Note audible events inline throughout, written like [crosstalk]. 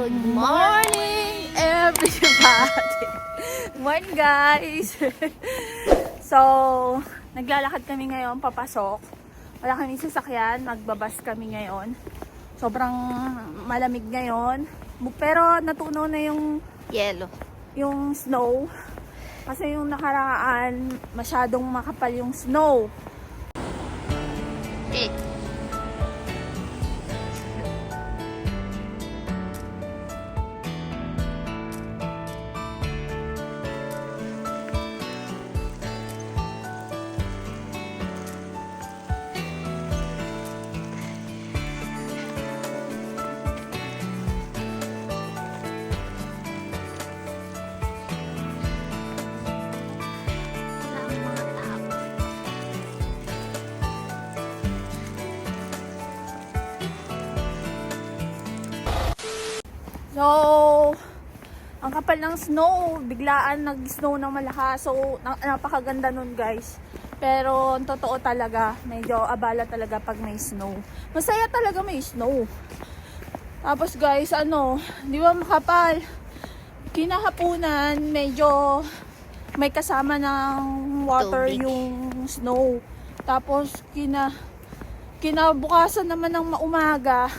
Good morning, everybody! Morning, guys! [laughs] so, naglalakad kami ngayon papasok. Wala kami sasakyan, magbabas kami ngayon. Sobrang malamig ngayon. Pero natunaw na yung... Yelo. Yung snow. Kasi yung nakaraan, masyadong makapal yung snow. Eh. So, ang kapal ng snow, biglaan nag-snow ng malakas. So, na- napakaganda nun guys. Pero, ang totoo talaga, medyo abala talaga pag may snow. Masaya talaga may snow. Tapos guys, ano, di ba makapal? Kinahapunan, medyo may kasama ng water Tubig. yung snow. Tapos, kina, kinabukasan naman ng maumaga,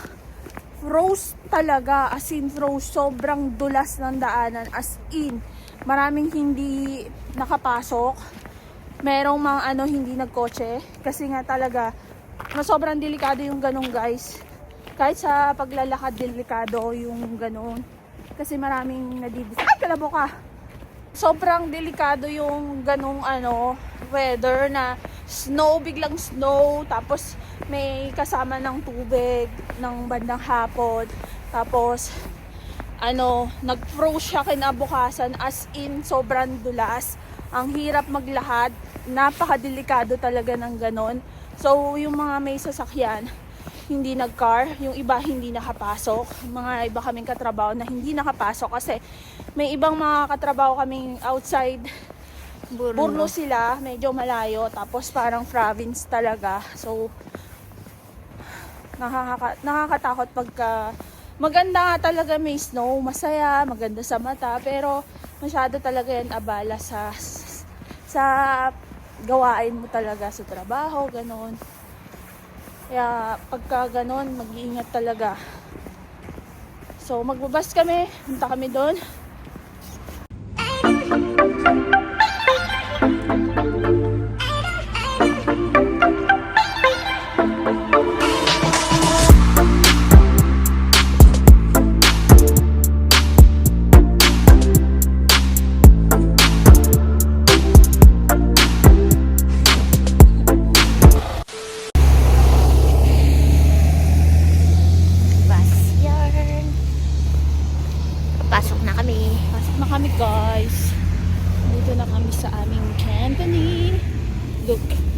froze talaga, as in froze, sobrang dulas ng daanan, as in, maraming hindi nakapasok, merong mga ano hindi nagkotse, kasi nga talaga, na sobrang delikado yung ganun guys, kahit sa paglalakad, delikado yung ganun, kasi maraming nadidis, ay kalabo ka, sobrang delikado yung ganung ano, weather na snow, biglang snow, tapos may kasama ng tubig ng bandang hapon. Tapos, ano, nag-froze siya kinabukasan as in sobrang dulas. Ang hirap maglakad, napakadelikado talaga ng ganon. So, yung mga may sasakyan, hindi nag-car, yung iba hindi nakapasok. Mga iba kaming katrabaho na hindi nakapasok kasi may ibang mga katrabaho kaming outside Burno. Burno sila, medyo malayo, tapos parang province talaga. So, nakaka nakakatakot pagka maganda talaga may snow, masaya, maganda sa mata, pero masyado talaga yan abala sa sa gawain mo talaga sa trabaho, ganon. Kaya pagka ganon, mag-iingat talaga. So, magbabas kami, punta kami doon. Bus na kami guys. Dito na kami sa aming company. Look.